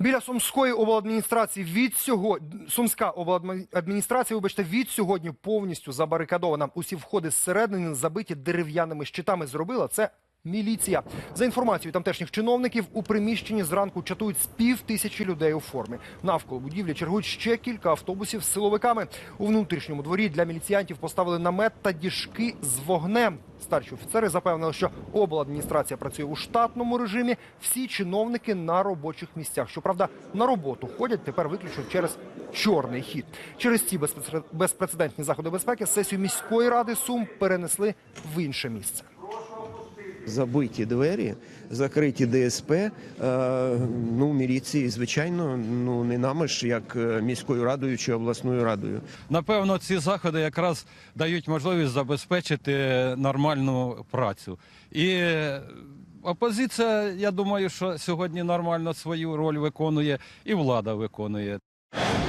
Біля Сумської обладміністрації від цього Сумська обладміністрація, вибачте, від сьогодні повністю забарикадована. Усі входи зсередини забиті дерев'яними щитами. Зробила це міліція. За інформацією тамтешніх чиновників, у приміщенні зранку чатують з пів тисячі людей у формі. Навколо будівлі чергують ще кілька автобусів з силовиками. У внутрішньому дворі для міліціянтів поставили намет та діжки з вогнем. Старші офіцери запевнили, що обладміністрація працює у штатному режимі. Всі чиновники на робочих місцях. Щоправда, на роботу ходять тепер виключно через чорний хід. Через ці безпрецеден- безпрецедентні заходи безпеки сесію міської ради Сум перенесли в інше місце. Забиті двері, закриті ДСП. Е, ну, міліції, звичайно, ну не нами ж, як е, міською радою чи обласною радою. Напевно, ці заходи якраз дають можливість забезпечити нормальну працю. І опозиція, я думаю, що сьогодні нормально свою роль виконує, і влада виконує.